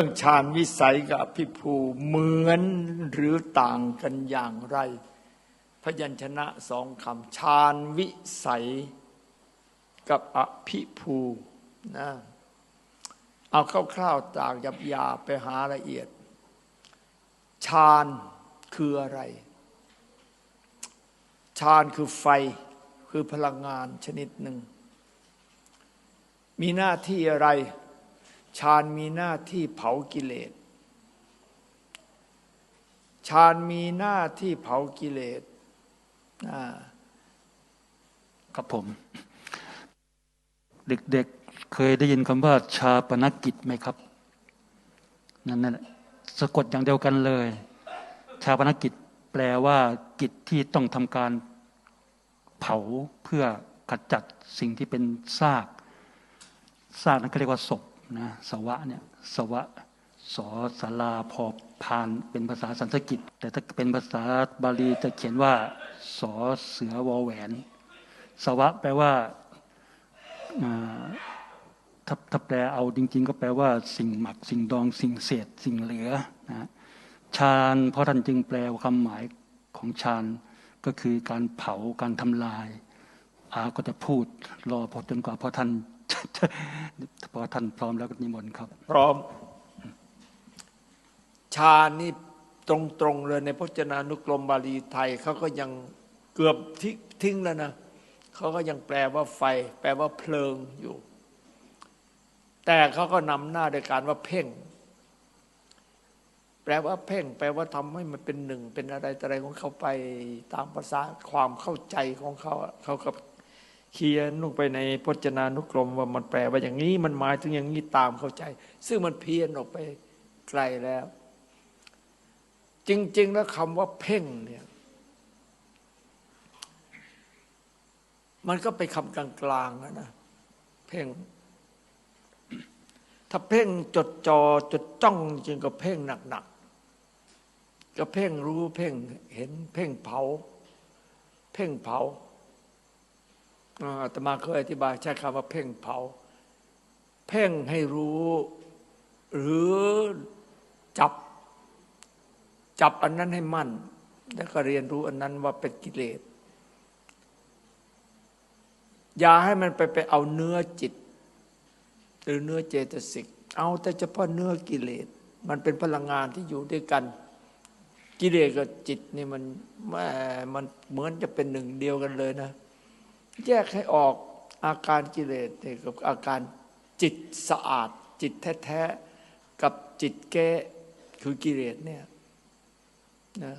รื่องฌานวิสัยกับอภิภูเหมือนหรือต่างกันอย่างไร พยัญชนะสองคำฌานวิสัยกับอภิภูนะเอาคร่าวๆจากหยาบๆไปหาละเอียดฌานคืออะไรฌานคือไฟคือพลังงานชนิดหนึ่ง มีหน้าที่อะไร ฌานมีหน้าที่เผากิเลสฌานมีหน้าที่เผากิเลสครับผม เด็กๆเคยได้ยินคำว่าชาปนกิจไหมครับ นั่นนั่นสะกดอย่างเดียวกันเลย ชาปนกิจแปลว่ากิจที่ต้องทำการเผาเพื่อขจัดสิ่งที่เป็นซาก ซากนั้นก็เรียกว่าศพ นะสวะเนี่ยสวะสอสาราพอพานเป็นภาษาสันสกฤต แต่ถ้าเป็นภาษาบาลีจะเขียนว่าสอเสือวอแหวน สวะแปลว่าถ้าถ้าแปลเอาจริง ๆ ก็แปลว่า สิ่งหมัก สิ่งดอง สิ่งเศษ สิ่งเหลือนะฌานเพราะท่านจึงแปลความหมายของฌานก็คือการเผาการทำลายอาก็จะพูดรอพอจนกว่าพอท่าน พอท่านพร้อมแล้วก็นิมนต์ครับ พร้อม ชานี่ตรงๆเลยในพจนานุกรมบาลีไทยเขาก็ยังเกือบทิ้งแล้วนะเขาก็ยังแปลว่าไฟ แปลว่าเพลิงอยู่ แต่เขาก็นำหน้าโดยการว่าเพ่ง แปลว่าเพ่ง แปลว่าทำให้มันเป็นหนึ่ง เป็นอะไรอะไรของเขาไปตามภาษาความเข้าใจของเขาเขาก็ เขียนลงไปในพจนานุกรมว่ามันแปลว่าอย่างนี้มันหมายถึงอย่างนี้ตามเข้าใจ ซึ่งมันเพี้ยนออกไปไกลแล้ว จริง ๆ แล้วคำว่าเพ่งเนี่ยมันก็ไปคำกลางๆนะเพ่ง ถ้าเพ่งจดจอจดจ้องจริงก็เพ่งหนักๆก็เพ่งรู้เพ่งเห็นเพ่งเผา เพ่งเผา อาตมาเคยอธิบายใช้คำว่าเพ่งเผา เพ่งให้รู้ หรือจับ จับอันนั้นให้มั่น แล้วก็เรียนรู้อันนั้นว่าเป็นกิเลสอย่าให้มันไปไปเอาเนื้อจิต หรือเนื้อเจตสิก เอาแต่เฉพาะเนื้อกิเลส มันเป็นพลังงานที่อยู่ด้วยกัน กิเลสกับจิตนี่มันแม่มันเหมือนจะเป็นหนึ่งเดียวกันเลยนะ แยกให้ออกอาการกิเลสกับอาการจิตสะอาด จิตแท้ๆกับจิตแก้คือกิเลสเนี่ยนะ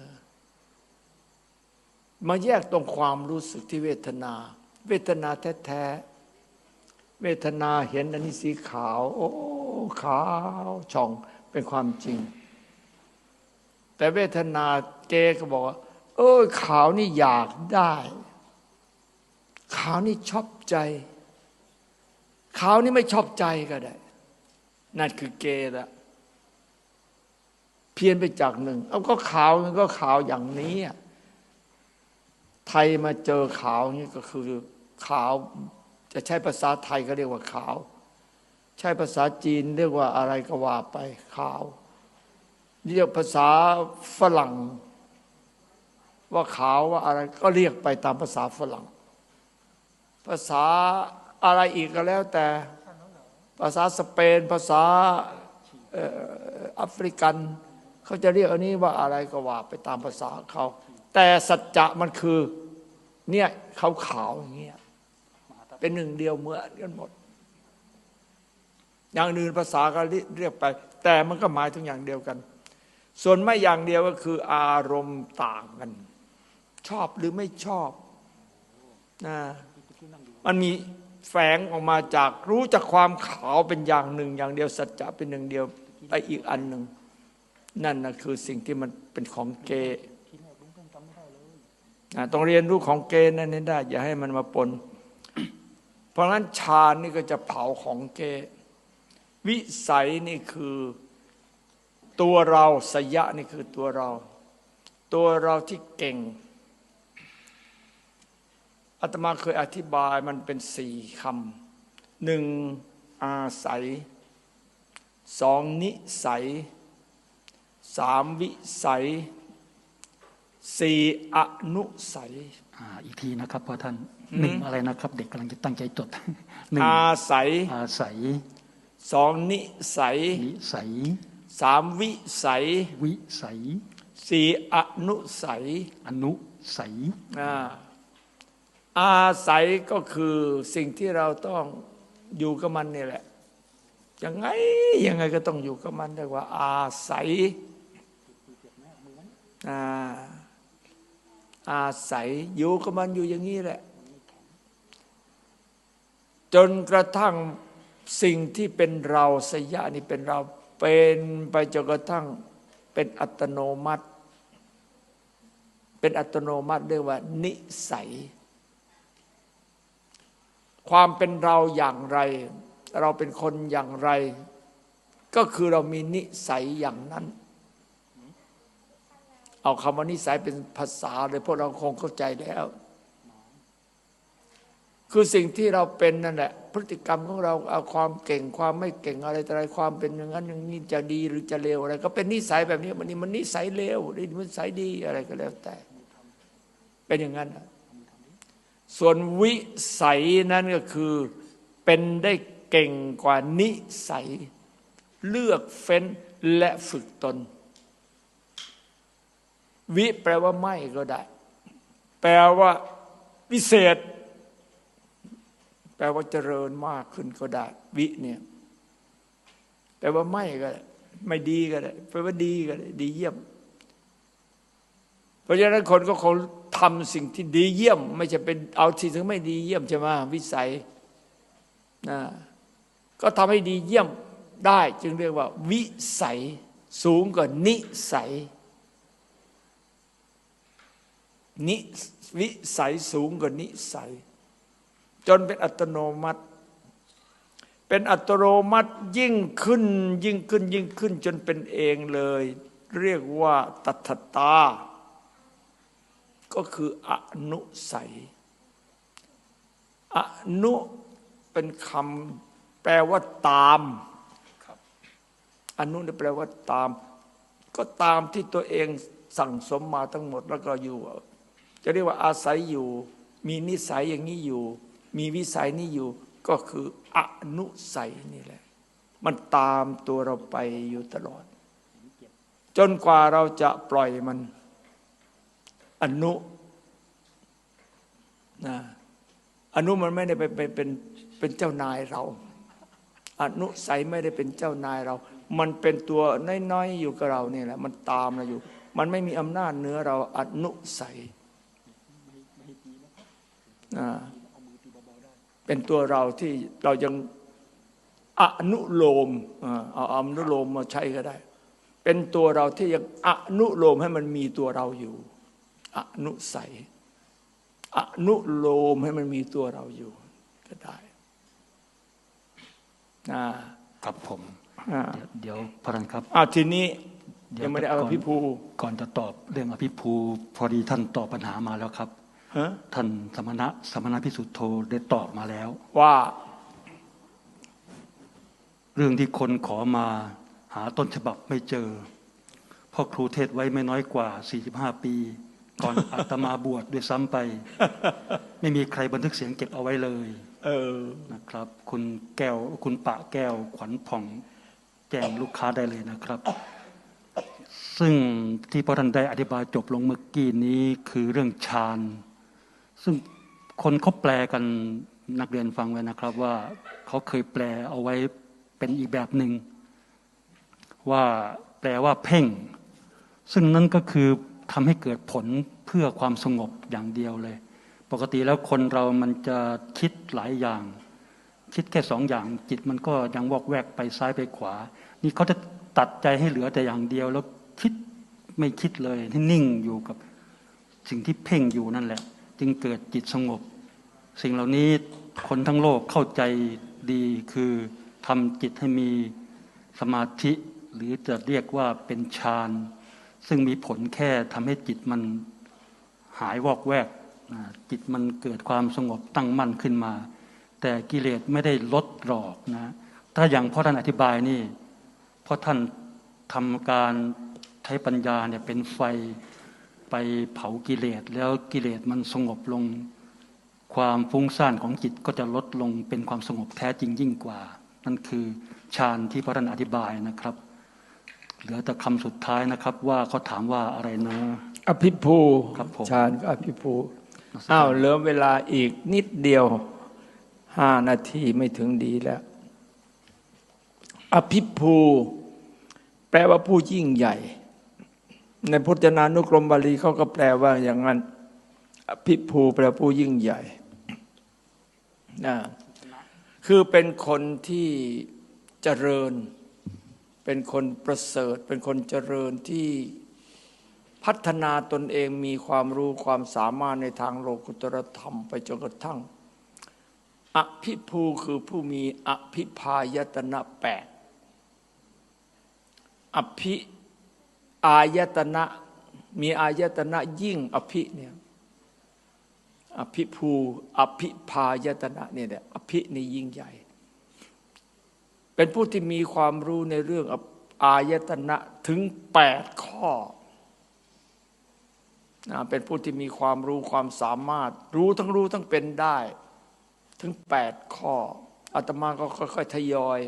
มาแยกตรงความรู้สึกที่เวทนา เวทนาแท้ๆเวทนาเห็นอันนี้สีขาว โอ้ขาวช่องเป็นความจริง แต่เวทนาเกก็บอกว่าเออขาวนี่อยากได้ ขาวนี่ชอบใจ ขาวนี่ไม่ชอบใจก็ได้ นั่นคือเกย์ละเพี้ยนไปจากหนึ่ง เอาก็ขาวมันก็ขาวอย่างนี้ไทยมาเจอขาวนี่ก็คือขาวจะใช้ภาษาไทยก็เรียกว่าขาว ใช้ภาษาจีนเรียกว่าอะไรก็ว่าไปขาว เรียกภาษาฝรั่ง ว่าขาวว่าอะไรก็เรียกไปตามภาษาฝรั่ง ภาษาอะไรอีกก็แล้วแต่ภาษาสเปน ภาษาแอฟริกัน เขาจะเรียกอันนี้ว่าอะไรก็ว่าไปตามภาษาเขา แต่สัจจะมันคือเนี่ยขาขาวอย่างเงี้ยเป็นหนึ่งเดียวเหมือนกันหมด อย่างอื่นภาษาก็เรียกไป แต่มันก็หมายถึงอย่างเดียวกัน ส่วนไม่อย่างเดียวก็คืออารมณ์ต่างกัน ชอบหรือไม่ชอบนะ มันมีแฝงออกมาจากรู้จากความขาวเป็นอย่างหนึ่ง อย่างเดียวสัจจะเป็นหนึ่งเดียวไปอีกอันหนึ่ง นั่นนะคือสิ่งที่มันเป็นของเกต้องเรียนรู้ของเกนั่นให้ได้ อย่าให้มันมาปน เพราะงั้นฌานนี่ก็จะเผาของเก วิสัยนี่คือตัวเราสยะนี่คือตัวเรา ตัวเราที่เก่ง อาตมาเคยอธิบายมันเป็นสี่คำหนึ่งอาศัยสองนิสัยสามวิสัยสี่อนุสัยอ่าอีกทีนะครับพ่อท่านหนึ่งอะไรนะครับ เด็กกำลังจะตั้งใจจดหนึ่งอาศัยอาศัยสองนิสัยนิสัยสามวิสัยวิสัยสี่อนุสัยอนุสัยอ่า อาศัยก็คือสิ่งที่เราต้องอยู่กับมันนี่แหละยังไงยังไงก็ต้องอยู่กับมันเรียกว่า อาศัยอาอาศัยอยู่กับมันอยู่อย่างนี้แหละ จนกระทั่งสิ่งที่เป็นเราสยะนี่เป็นเราเป็นไปจนกระทั่งเป็นอัตโนมัติ เป็นอัตโนมัติเรียกว่า นิสัย ความเป็นเราอย่างไร เราเป็นคนอย่างไร ก็คือเรามีนิสัยอย่างนั้น เอาคำว่านิสัยเป็นภาษาเลยพวกเราคงเข้าใจแล้ว คือสิ่งที่เราเป็นนั่นแหละพฤติกรรมของเราเอาความเก่งความไม่เก่งอะไรแต่อะไรความเป็นอย่างนั้นอย่างนี้จะดีหรือจะเลวอะไร ก็เป็นนิสัยแบบนี้มันนี่มันนิสัยเลวนี่มันนิสัยดีอะไรก็แล้วแต่ เป็นอย่างนั้นนะ ส่วนวิสัยนั้นก็คือเป็นได้เก่งกว่านิสัย เลือกเฟ้นและฝึกตน วิแปลว่าไม่ก็ได้ แปลว่าวิเศษ แปลว่าเจริญมากขึ้นก็ได้ วิเนี่ยแปลว่าไม่ก็ได้ ไม่ดีก็ได้แปลว่าดีก็ได้ ดีเยี่ยม ราะฉะนั้นคนก็คงทำสิ่งที่ดีเยี่ยม ไม่ใช่เป็นเอาสิ่งที่ไม่ดีเยี่ยมใช่ไหมวิสัยนะก็ทำให้ดีเยี่ยมได้ จึงเรียกว่า วิสัยสูงกว่านิสัยนิวิสัยสูงกว่านิสัย จนเป็นอัตโนมัติ เป็นอัตโนมัติยิ่งขึ้น ยิ่งขึ้นยิ่งขึ้นจนเป็นเองเลย เรียกว่าตัทตา ก็คืออนุสัย อนุเป็นคำแปลว่าตามอนุนี่แปลว่าตาม ก็ตามที่ตัวเองสั่งสมมาทั้งหมดแล้วก็อยู่ จะเรียกว่าอาศัยอยู่ มีนิสัยอย่างนี้อยู่ มีวิสัยนี้อยู่ ก็คืออนุสัยนี่แหละ มันตามตัวเราไปอยู่ตลอด จนกว่าเราจะปล่อยมัน อนุนะอนุมันไม่ได้ไปเป็นเป็นเจ้านายเรา อนุใสไม่ได้เป็นเจ้านายเรา มันเป็นตัวน้อยๆอยู่กับเราเนี่ยแหละ มันตามเราอยู่ มันไม่มีอำนาจเหนือเราอนุใส่เป็นตัวเราที่เรายังอนุโลมเอาอนุโลมมาใช้ก็ได้ เป็นตัวเราที่ยังอนุโลมให้มันมีตัวเราอยู่ อนุสัย อนุโลมให้มันมีตัวเราอยู่ ก็ได้อ่าครับผมอ่าเดี๋ยวเดี๋ยวพระท่านครับอ้าวทีนี้เดี๋ยวยังไม่ได้เอาก่อนพี่ภูก่อนจะตอบเรื่องอภิภูพอดีท่านตอบปัญหามาแล้วครับฮะท่านสมณะสมณะพิสุทธโธได้ตอบมาแล้ว ว่า เรื่องที่คนขอมาหาต้นฉบับไม่เจอเพ่อครูเทศไว้ไม่น้อยกว่า 45 ปี ก่อนอาตมาบวชด้วยซ้ำไป ไม่มีใครบันทึกเสียงเก็บเอาไว้เลย เออนะครับ คุณแก้วคุณปะแก้วขวัญผ่องแจ้งลูกค้าได้เลยนะครับ ซึ่งที่พระท่านได้อธิบายจบลงเมื่อกี้นี้คือเรื่องฌานซึ่งคนเขาแปลกันนักเรียนฟังไว้นะครับ ว่าเขาเคยแปลเอาไว้เป็นอีกแบบหนึ่งว่าแปลว่าเพ่ง ซึ่งนั่นก็คือ ทำให้เกิดผลเพื่อความสงบอย่างเดียวเลย ปกติแล้วคนเรามันจะคิดหลายอย่าง คิดแค่สองอย่างจิตมันก็ยังวอกแวกไปซ้ายไปขวา นี่เขาจะตัดใจให้เหลือแต่อย่างเดียวแล้วคิดไม่คิดเลยให้นิ่งอยู่กับสิ่งที่เพ่งอยู่นั่นแหละ จึงเกิดจิตสงบ สิ่งเหล่านี้คนทั้งโลกเข้าใจดีคือทำจิตให้มีสมาธิ หรือจะเรียกว่าเป็นฌาน ซึ่งมีผลแค่ทำให้จิตมันหายวอกแวกจิตมันเกิดความสงบตั้งมั่นขึ้นมา แต่กิเลสไม่ได้ลดหรอกนะถ้าอย่างพ่อท่านอธิบายนี่พราะท่านทำการใช้ปัญญาเนี่ยเป็นไฟไปเผากิเลสแล้วกิเลสมันสงบลง ความฟุ้งซ่านของจิตก็จะลดลงเป็นความสงบแท้จริงยิ่งกว่า นั่นคือฌานที่พระท่านอธิบายนะครับ เหลือแต่คำสุดท้ายนะครับ ว่าเขาถามว่าอะไรนะ อภิภูครับผมฌานก็อภิภูอ้าวเหลือเวลาอีกนิดเดียวห้านาทีไม่ถึงดีแล้ว อภิภูแปลว่าผู้ยิ่งใหญ่ ในพจนานุกรมบาลีเขาก็แปลว่าอย่างนั้น อภิภูแปลว่าผู้ยิ่งใหญ่นะคือเป็นคนที่เจริญ เป็นคนประเสริฐ เป็นคนเจริญที่พัฒนาตนเองมีความรู้ความสามารถในทางโลกุตรธรรมไปจนกระทั่ง อภิภูคือผู้มีอภิพายตนะแปดอภิอายตนะมีอายตนะยิ่งอภิเนี่ยอภิภูอภิพายตนะเนี่ยแหละอภินี่ยิ่งใหญ่ เป็นผู้ที่มีความรู้ในเรื่องอายตนะถึงแปดข้อนะเป็นผู้ที่มีความรู้ความสามารถ รู้ทั้งรู้ทั้งเป็นได้ ถึงแปดข้ออาตมาก็ค่อยๆทยอย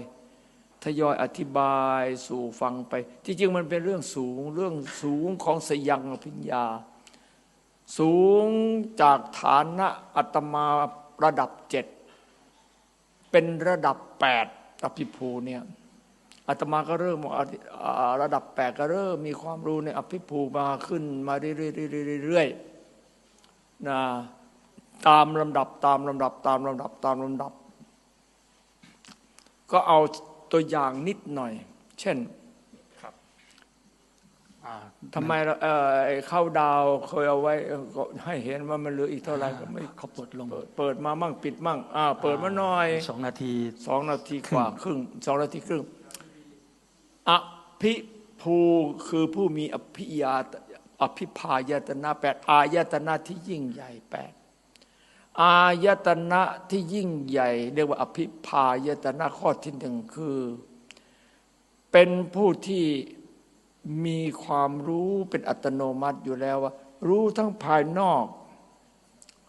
ทยอยอธิบายสู่ฟังไป ที่จริงมันเป็นเรื่องสูงเรื่องสูงของสยังอภิญญา สูงจากฐานะอาตมาระดับเจ็ดเป็นระดับแปด อภิภูเนี่ยอาตมาก็เริ่มระดับแปดก็เริ่มมีความรู้ในอภิภูมาขึ้นมาเรื่อยๆนะตามลำดับตามลำดับตามลำดับตามลำดับ ก็เอาตัวอย่างนิดหน่อย เช่น ทำไมเราเอ่อไอ้เข้าดาวเคยเอาไว้เอ่อก็ให้เห็นว่ามันเหลืออีกเท่าไหร่ก็ไม่เขาปลดลงเปิดเปิดมามั่งปิดมั่งอ่าเปิดมาหน่อยสองนาทีสองนาทีกว่าครึ่งสองนาทีครึ่งอภิภูคือผู้มีอภิญาตอภิพายตนะแปดอายตนะที่ยิ่งใหญ่แปดอายตนะที่ยิ่งใหญ่ เรียกว่าอภิพายตนะข้อที่หนึ่งคือ เป็นผู้ที่ มีความรู้เป็นอัตโนมัติอยู่แล้วว่า รู้ทั้งภายนอก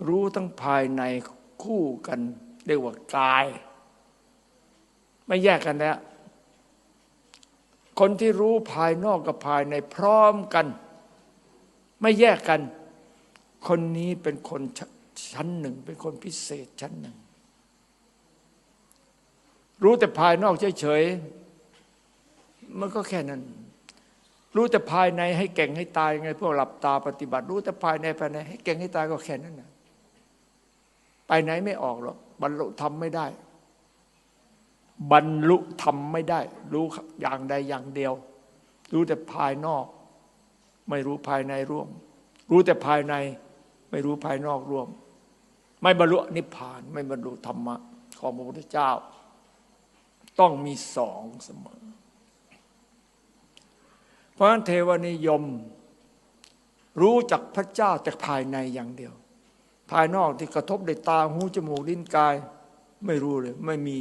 รู้ทั้งภายในคู่กัน เรียกว่ากาย ไม่แยกกันแล้วคนที่รู้ภายนอกกับภายในพร้อมกัน ไม่แยกกัน คนนี้เป็นคนชชั้นหนึ่ง เป็นคนพิเศษชั้นหนึ่ง รู้แต่ภายนอกเฉยๆมันก็แค่นั้น รู้แต่ภายในให้เก่งให้ตายไงพวกหลับตาปฏิบัติ รู้แต่ภายในภายใน ให้เก่งให้ตายก็แค่นั้นนะไปไหนไม่ออกหรอกบรรลุทำไม่ได้ บรรลุทำไม่ได้ รู้อย่างใดอย่างเดียว รู้แต่ภายนอก ไม่รู้ภายในร่วม รู้แต่ภายใน ไม่รู้ภายนอกร่วม ไม่บรรลุนิพพาน ไม่บรรลุธรรมะของพระพุทธเจ้า ต้องมีสองเสมอ เพราะฉะนั้นเทวนิยม รู้จักพระเจ้าจากภายในอย่างเดียว ภายนอกที่กระทบด้วยตาหูจมูกลิ้นกาย ไม่รู้เลย ไม่มี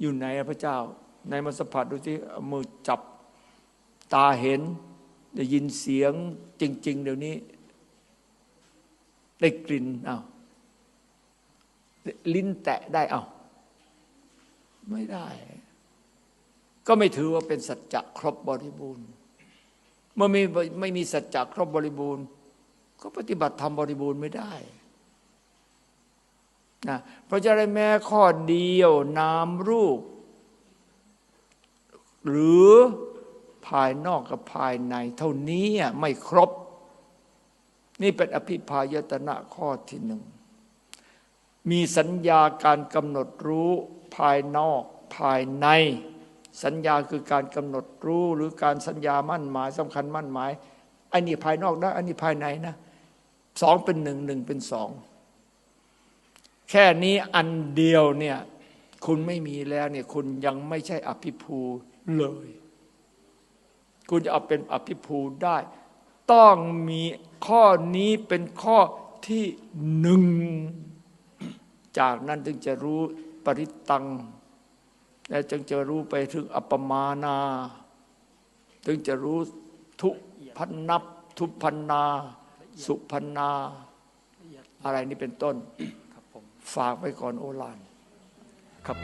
อยู่ไหนพระเจ้า ในมาสัมผัสดูที่เอามือจับตาเห็น ได้ยินเสียงจริง ๆ เดี๋ยวนี้ ได้กลิ่นเอาลิ้นแตะได้อาไม่ได้ ก็ไม่ถือว่าเป็นสัจจะครบบริบูรณ์ เมื่อไม่ไม่มีสัจจะครบบริบูรณ์ ก็ปฏิบัติธรรมบริบูรณ์ไม่ได้นะเพราะจะได้แม้ข้อเดียวนามรูป หรือภายนอกกับภายใน เท่านี้ไม่ครบ นี่เป็นอภิพายตนะข้อที่หนึ่ง มีสัญญาการกำหนดรู้ภายนอกภายใน สัญญาคือการกำหนดรู้หรือการสัญญามั่นหมายสำคัญมั่นหมายอันนี้ภายนอกนะอันนี้ภายในนะสองเป็นหนึ่งหนึ่งเป็นสองแค่นี้อันเดียวเนี่ยคุณไม่มีแล้วเนี่ยคุณยังไม่ใช่อภิภูเลย คุณจะเอาเป็นอภิภูได้ ต้องมีข้อนี้เป็นข้อที่หนึ่ง จากนั้นจึงจะรู้ปริตัง และจึงจะรู้ไปถึงอัปมานาจึงจะรู้ทุพันนับ ทุพันนา สุพันนา อะไรนี้เป็นต้นฝากไว้ก่อนโอลานครับ